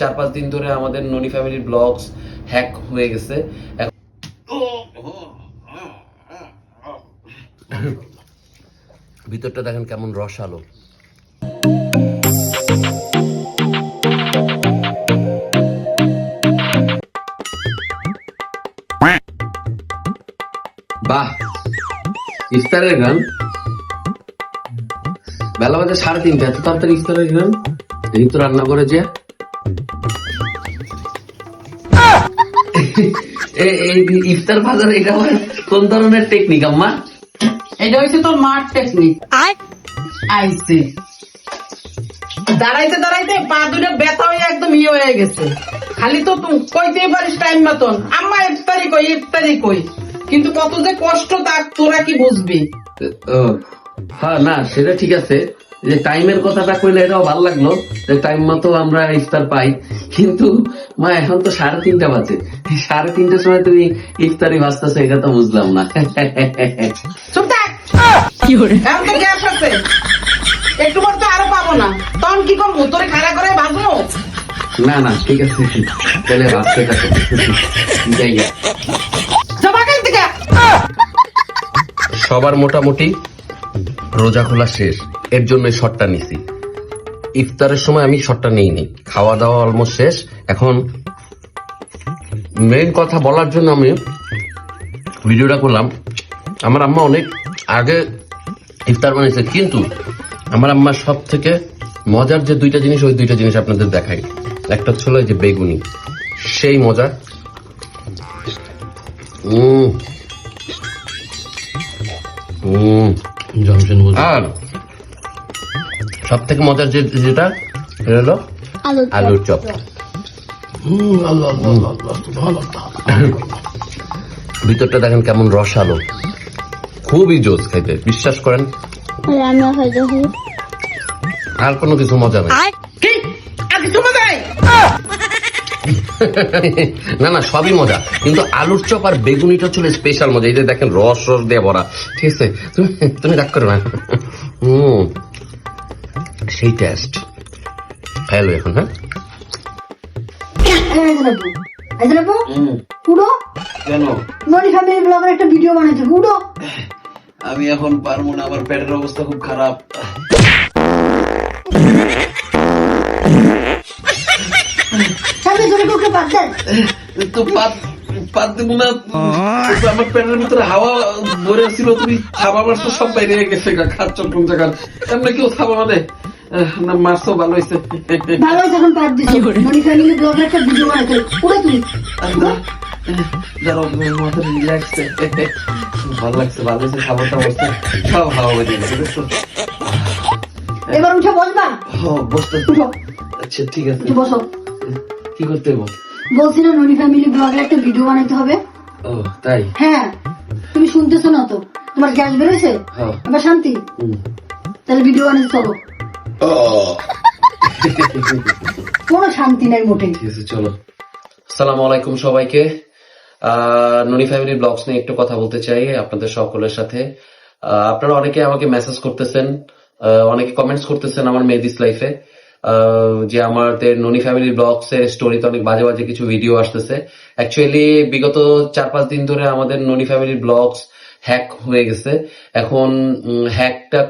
চার পাঁচ দিন ধরে আমাদের ননি ফ্যামিলির ব্লগস হ্যাক হয়ে গেছে। ভিতরটা দেখেন কেমন রস আলো বাহ, ইফতারের গান? বেলা বাজে সাড়ে তিনটা এত তাড়াতাড়ি ইফতারের গান? এই তো রান্না করে যে ইফতার বাজার এটা কোন ধরনের টেকনিক আম্মা? এটা তোর মার টেকনিক আইসে দাঁড়াইতে দাঁড়াইতে পা দুটো ব্যথা হয়ে একদম ইয়ে হয়ে গেছে। খালি তো তুই কইতেই পারিস টাইম মতন। আম্মা ইফতারি কই ইফতারি কই? কিন্তু কত যে কষ্ট তা তোরা কি বুঝবি? হ্যাঁ না সেটা ঠিক আছে। যে টাইমের কথাটা কইলে এটাও ভালো লাগল যে টাইম মতো আমরা ইফতার পাই। কিন্তু মা এখন তো সাড়ে তিনটা বাজে। সাড়ে তিনটার সময় তুমি ইফতারি ভাজতেছো এটা তো বুঝলাম না। চুপ থাক। এখন তো গ্যাস আছে একটু পর তো আরও পাবো না। তখন কি করব? তোরে খাড়া করে ভাজবো না না ঠিক আছে। তাহলে ভাবতে থাকো যাই সবার মোটামুটি রোজা খোলা শেষ। এর জন্য শটটা নিছি। ইফতারের সময় আমি শটটা নিইনি। খাওয়া দাওয়া অলমোস্ট শেষ। এখন মেইন কথা বলার জন্য আমি ভিডিওটা করলাম। আমার আম্মা অনেক আগে ইফতার বানিয়েছে কিন্তু আমার আম্মার সব থেকে মজার যে দুইটা জিনিস ওই দুইটা জিনিস আপনাদের দেখাই। একটা ছিল যে বেগুনি। সেই মজা। আর সব থেকে মজার যে যেটা সেটা হলো আলুর চপ। ভিতরটা দেখেন কেমন রসালো। খুবই জোস খাইতে বিশ্বাস করেন? আর কোনো কিছু মজা নাই। না না সবই মজা। কিন্তু আলুর চপ আর বেগুনিটা ছিল স্পেশাল মজা। এই যে দেখেন রস রস দিয়ে ভরা। ঠিক আছে? তুমি তুমি রাগ করো না। হুম। সেই টেস্ট হ্যালো এখন হ্যাঁ? আমি এখন পারব না আমার পেটের অবস্থা খুব খারাপ। তো পাত পাত দেবো না। আমার পেটের ভিতরে হাওয়া ভরে ছিল তুমি থাবা মারছো সব বাইরে গেছে খাচ্ছ কোন জায়গা এমনি কেউ থাবা মানে না মারছো ভালো ভালো হয়েছে এখন বাদ দিছো। ননি ফ্যামিলি ব্লগের একটা ভিডিও বানাইছে পুরো তুমি দাঁড়াও মাথা রিল্যাক্স ভালো লাগছে ভালো খাবারটা সব গেছে এবার উঠে বসবা? ও, বসতে আচ্ছা ঠিক আছে। বসো। কি করতে হবে বলছি না ননি ফ্যামিলি ব্লগের একটা ভিডিও বানাইতে হবে। ও তাই? হ্যাঁ তুমি শুনতেছো না তো। তোমার গ্যাস বেরোছে হ্যাঁ। এবার শান্তি? তাহলে ভিডিও বানাইতে চলো। কোনো শান্তি নাই ঠিক আছে চলো। আসসালামু আলাইকুম সবাইকে। ননি ফ্যামিলি ব্লগস নিয়ে একটু কথা বলতে চাই আপনাদের সকলের সাথে। আহ, আপনারা অনেকে আমাকে মেসেজ করতেছেন অনেকে কমেন্টস করতেছেন আমার মেদিস লাইফে যে আমাদের ননি ফ্যামিলি ব্লগস এর স্টোরিতে অনেক বাজে বাজে কিছু ভিডিও আসতেছে। অ্যাকচুয়ালি বিগত চার পাঁচ দিন ধরে আমাদের ননি ফ্যামিলি ব্লগস হ্যাক হয়ে গেছে। এখন হ্যাকটা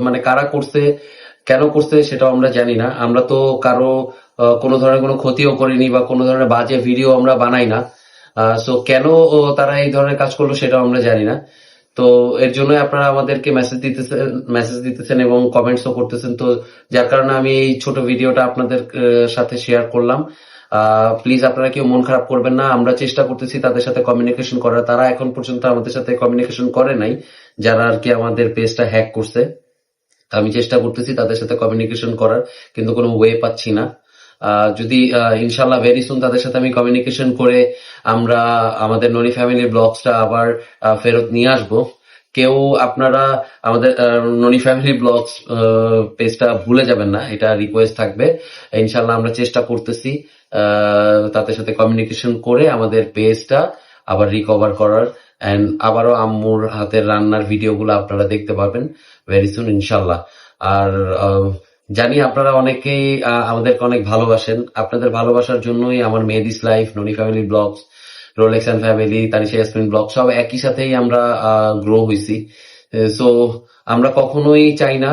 মানে কারা করছে কেন করছে সেটাও আমরা জানি না। আমরা তো কারও কোনো ধরনের কোনো ক্ষতিও করিনি বা কোনো ধরনের বাজে ভিডিও আমরা বানাই না। সো কেন তারা এই ধরনের কাজ করল সেটাও আমরা জানি না। তো এর জন্য আপনারা আমাদেরকে মেসেজ দিতেছেন মেসেজ দিতেছেন এবং কমেন্টসও করতেছেন। তো যার কারণে আমি এই ছোট ভিডিওটা আপনাদের সাথে শেয়ার করলাম। প্লিজ আপনারা কেউ মন খারাপ করবেন না। আমরা চেষ্টা করতেছি তাদের সাথে কমিউনিকেশন করার। তারা এখন পর্যন্ত আমাদের সাথে কমিউনিকেশন করে নাই। যারা আর কি আমাদের পেজটা হ্যাক করছে। আমি চেষ্টা করতেছি তাদের সাথে কমিউনিকেশন করার, কিন্তু কোনো ওয়ে পাচ্ছি না। যদি ইনশাল্লাহ ভেরি সুন তাদের সাথে আমি কমিউনিকেশন করে আমরা আমাদের ননি ফ্যামিলি ব্লগসটা আবার ফেরত নিয়ে আসব। কেউ আপনারা আমাদের ননি ফ্যামিলি ব্লগস পেজটা ভুলে যাবেন না, এটা রিকোয়েস্ট থাকবে। ইনশাল্লাহ আমরা চেষ্টা করতেছি তাদের সাথে কমিউনিকেশন করে আমাদের পেজটা আবার রিকভার করার। এন্ড আবারও আম্মুর হাতের রান্নার ভিডিওগুলো আপনারা দেখতে পাবেন ভেরি সুন ইনশাল্লাহ আর জানি আপনারা অনেকেই আমাদেরকে অনেক ভালোবাসেন। আপনাদের ভালোবাসার জন্যই আমার Mehedi's life, Noni family blogs Rolex and family Tanisha Yasmin blog সব একই সাথেই আমরা গ্রো হয়েছি সো আমরা কখনোই চাই না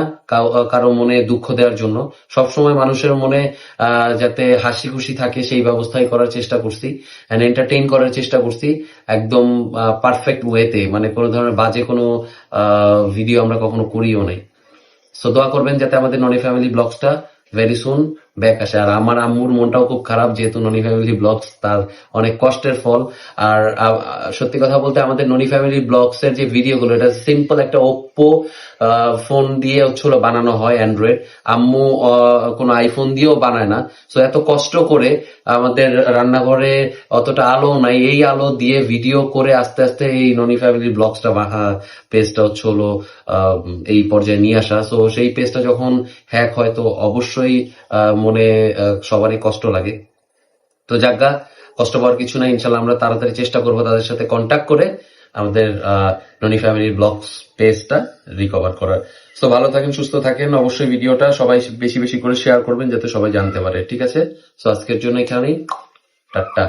কারও মনে দুঃখ দেওয়ার জন্য। সবসময় মানুষের মনে যাতে হাসি খুশি থাকে সেই ব্যবস্থাই করার চেষ্টা করছি এন্ড এন্টারটেইন করার চেষ্টা করছি একদম পারফেক্ট ওয়েতে মানে কোনো ধরনের বাজে কোনো ভিডিও আমরা কখনো করিও নাই। সো দোয়া করবেন যাতে আমাদের ননি ফ্যামিলি ব্লগসটা ভেরি সুন ব্যাক আসে। আর আমার আম্মুর মনটাও খুব খারাপ, যেহেতু ননি ফ্যামিলি ব্লগস তার অনেক কষ্টের ফল। আর সত্যি কথা বলতে আমাদের ননি ফ্যামিলি ব্লগস এর যে ভিডিওগুলো এটা সিম্পল একটা ওপ্পো ফোন দিয়ে হচ্ছিল বানানো হয় অ্যান্ড্রয়েড আম্মু কোনো আইফোন দিয়েও বানায় না। সো এত কষ্ট করে আমাদের রান্নাঘরে অতটা আলো নাই। এই আলো দিয়ে ভিডিও করে আস্তে আস্তে এই ননি ফ্যামিলি ব্লগসটা পেজটা হচ্ছে এই পর্যায়ে নিয়ে আসা। সো সেই পেজটা যখন হ্যাক হয়, তো অবশ্যই মনে সবারই কষ্ট লাগে। তো যাজ্ঞা কষ্ট পাওয়ার কিছু নাই, ইনশাল্লাহ আমরা তাড়াতাড়ি চেষ্টা করব তাদের সাথে কন্ট্যাক্ট করে আমাদের ননি ফ্যামিলির ব্লক পেজটা রিকভার করার। তো ভালো থাকেন, সুস্থ থাকেন, অবশ্যই ভিডিওটা সবাই বেশি বেশি করে শেয়ার করবেন, যাতে সবাই জানতে পারে, ঠিক আছে? তো আজকের জন্য এখানেই, টাটা।